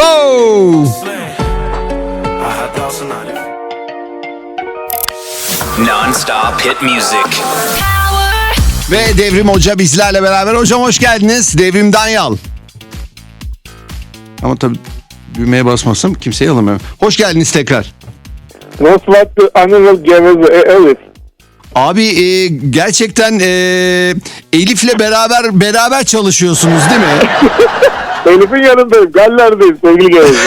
Wow! Non-stop hit music. Ve Devrim Hoca bizlerle beraber. Hocam hoş geldiniz. Devrim Danyal. Ama tabii düğmeye basmasam kimseyi alamıyorum. Hoş geldiniz tekrar. Most what the animal gave Elif. Abi e, gerçekten e, Elif'le beraber beraber çalışıyorsunuz değil mi? Elif'in yanındayım. Galler'deyim sevgili Geveze.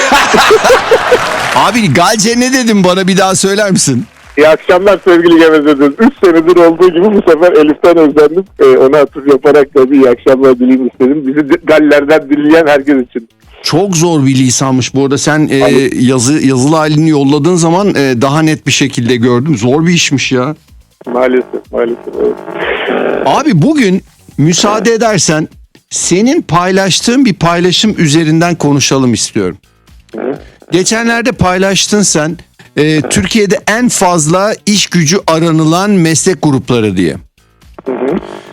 Abi Galce ne dedim bana bir daha söyler misin? İyi akşamlar sevgili Geveze'dir. 3 senedir olduğu gibi bu sefer Elif'ten özlendim. Ee, ona atıf yaparak da bir iyi akşamlar dileyim istedim. Bizi de- Galler'den dinleyen herkes için. Çok zor bir lisanmış bu arada. Sen e, Abi. yazı yazılı halini yolladığın zaman e, daha net bir şekilde gördüm. Zor bir işmiş ya. Maalesef maalesef. Evet. Abi bugün müsaade edersen senin paylaştığın bir paylaşım üzerinden konuşalım istiyorum. Geçenlerde paylaştın sen e, Türkiye'de en fazla iş gücü aranılan meslek grupları diye.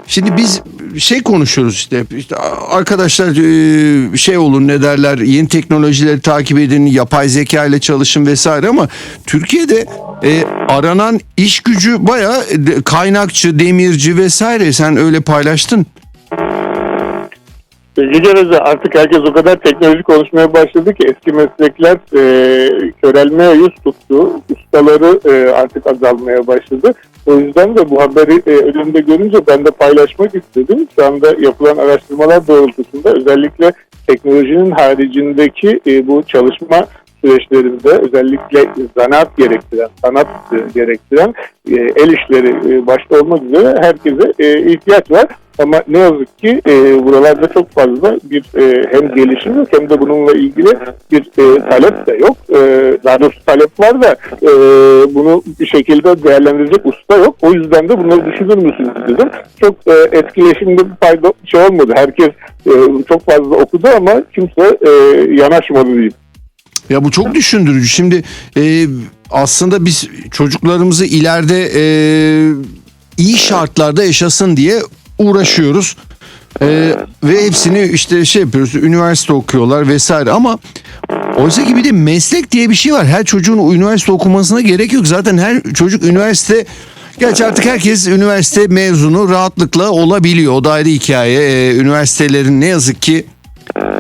Şimdi biz şey konuşuyoruz işte, işte arkadaşlar e, şey olun ne derler yeni teknolojileri takip edin yapay zeka ile çalışın vesaire ama Türkiye'de e, aranan iş gücü baya kaynakçı demirci vesaire sen öyle paylaştın. Sevgili Geveze artık herkes o kadar teknoloji konuşmaya başladı ki eski meslekler e, körelmeye yüz tuttu. Ustaları e, artık azalmaya başladı. O yüzden de bu haberi e, önümde görünce ben de paylaşmak istedim. Şu anda yapılan araştırmalar doğrultusunda özellikle teknolojinin haricindeki e, bu çalışma süreçlerinde özellikle zanaat gerektiren, sanat e, gerektiren e, el işleri e, başta olmak üzere herkese e, ihtiyaç var. Ama ne yazık ki e, buralarda çok fazla bir e, hem gelişim yok hem de bununla ilgili bir e, talep de yok. E, daha doğrusu talep var da e, bunu bir şekilde değerlendirecek usta yok. O yüzden de bunları düşünür müsünüz dedim. Çok e, etkileşimde bir fayda şey olmadı. Herkes e, çok fazla okudu ama kimse e, yanaşmadı diyeyim. Ya bu çok düşündürücü. Şimdi e, aslında biz çocuklarımızı ileride e, iyi şartlarda yaşasın diye uğraşıyoruz. E, ve hepsini işte şey yapıyoruz. Üniversite okuyorlar vesaire ama oysa ki bir de meslek diye bir şey var. Her çocuğun üniversite okumasına gerek yok. Zaten her çocuk üniversite Gerçi artık herkes üniversite mezunu rahatlıkla olabiliyor. O da ayrı hikaye. E, üniversitelerin ne yazık ki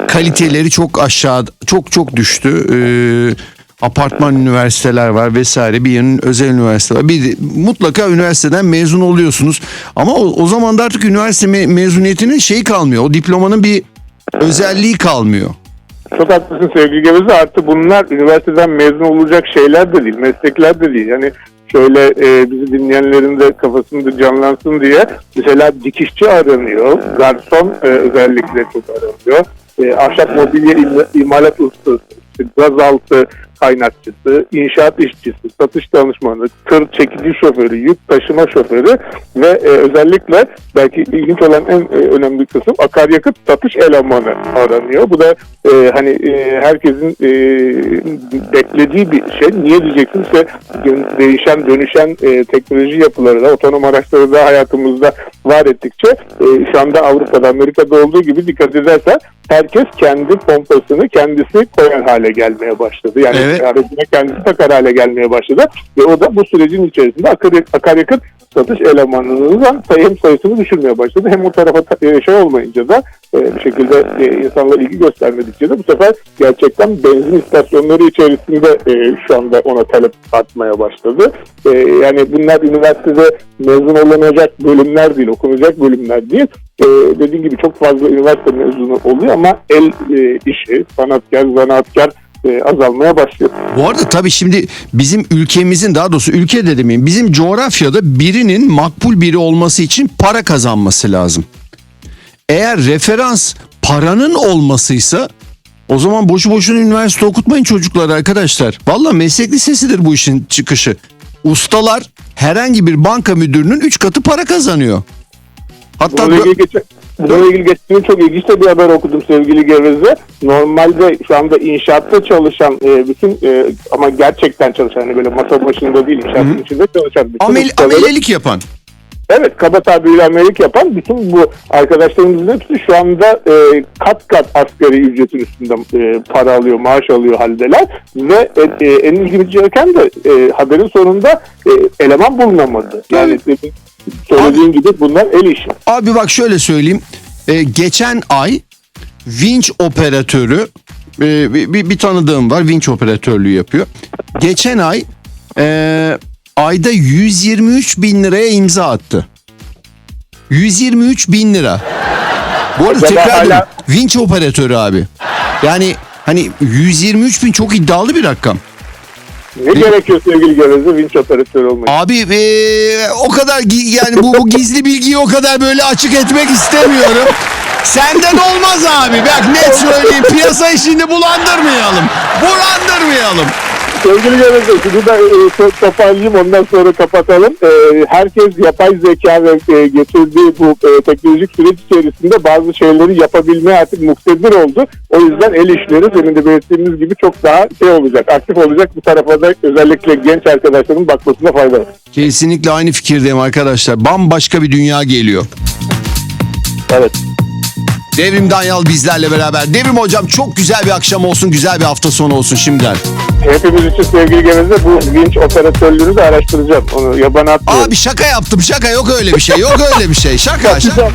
kaliteleri çok aşağı çok çok düştü. Ee, apartman üniversiteler var vesaire bir yerin özel üniversite. Bir de mutlaka üniversiteden mezun oluyorsunuz. Ama o, o zaman da artık üniversite me- mezuniyetinin şey kalmıyor. O diplomanın bir özelliği kalmıyor. Çok haklısın sevgili Geveze. Artı bunlar üniversiteden mezun olacak şeyler de değil, meslekler de değil. Yani şöyle e, bizi dinleyenlerin de kafasında canlansın diye mesela dikişçi aranıyor, garson e, özellikle çok aranıyor. E, ahşap mobilya im- imalat ustası, gazaltı kaynakçısı, inşaat işçisi, satış danışmanı, tır çekici şoförü, yük taşıma şoförü ve e, özellikle belki ilginç olan en e, önemli kısım akaryakıt satış elemanı aranıyor. Bu da e, hani e, herkesin e, beklediği bir şey. Niye diyeceksin işte gün- değişen dönüşen e, teknoloji yapıları da otonom araçları da hayatımızda var ettikçe e, şu anda Avrupa'da Amerika'da olduğu gibi dikkat edersen herkes kendi pompasını kendisi koyar hale gelmeye başladı. Yani Evet. Aracına kendisi takar hale gelmeye başladı ve o da bu sürecin içerisinde akary- akaryakıt satış elemanlarının sayım sayısını düşürmeye başladı. Hem o tarafa ta- e, şey olmayınca da e, bir şekilde e, insanlar ilgi göstermedikçe de bu sefer gerçekten benzin istasyonları içerisinde şu anda ona talep artmaya başladı. Yani bunlar üniversitede mezun olunacak bölümler değil, okunacak bölümler değil. Dediğim gibi çok fazla üniversite mezunu oluyor ama el işi, sanatkar, zanaatkar e, azalmaya başlıyor. Bu arada tabii şimdi bizim ülkemizin daha doğrusu ülke de demeyeyim bizim coğrafyada birinin makbul biri olması için para kazanması lazım. Eğer referans paranın olmasıysa o zaman boşu boşuna üniversite okutmayın çocuklar arkadaşlar. Valla meslek lisesidir bu işin çıkışı. Ustalar herhangi bir banka müdürünün 3 katı para kazanıyor. Hatta ilgili, geçen, bununla ilgili gün çok ilginç de bir haber okudum sevgili Geveze. Normalde şu anda inşaatta çalışan e, bütün e, ama gerçekten çalışan hani böyle masa başında değil inşaatın içinde çalışan bütün amel, ustaları- amelelik yapan. Evet kaba tabiriyle amelik yapan bütün bu arkadaşlarımızın hepsi şu anda e, kat kat asgari ücretin üstünde e, para alıyor, maaş alıyor haldeler ve e, e, en ilginç gereken de e, haberin sonunda e, eleman bulunamadı. Yani senin söylediğin gibi bunlar el işi. Abi bak şöyle söyleyeyim. Ee, geçen ay vinç operatörü e, bir, bir, bir tanıdığım var vinç operatörlüğü yapıyor. Geçen ay e, ayda 123 bin liraya imza attı. 123 bin lira. Bu arada Acaba tekrar hala- vinç operatörü abi. Yani hani 123 bin çok iddialı bir rakam. Ne gerekiyor sevgili Geveze vinç operatörü olmak? Abi eee, o kadar yani bu, bu gizli bilgiyi o kadar böyle açık etmek istemiyorum. Senden olmaz abi. Bak net söyleyeyim. Piyasa işini bulandırmayalım. Bulandırmayalım. Sevgili Geveze şunu da e, to- toparlayayım ondan sonra kapatalım. E, herkes yapay zeka ve e, getirdiği bu e, teknolojik süreç içerisinde bazı şeyleri yapabilmeye artık muktedir oldu. O yüzden el işleri senin de belirttiğimiz gibi çok daha şey olacak, aktif olacak. Bu tarafa da özellikle genç arkadaşların bakmasına fayda var. Kesinlikle aynı fikirdeyim arkadaşlar. Bambaşka bir dünya geliyor. Evet. Devrim Danyal bizlerle beraber. Devrim hocam çok güzel bir akşam olsun, güzel bir hafta sonu olsun şimdiden. Hepimiz için sevgili Geveze bu vinç operatörlüğünü de araştıracağım. Onu yabana atmıyorum. Abi şaka yaptım şaka yok öyle bir şey yok öyle bir şey şaka şaka.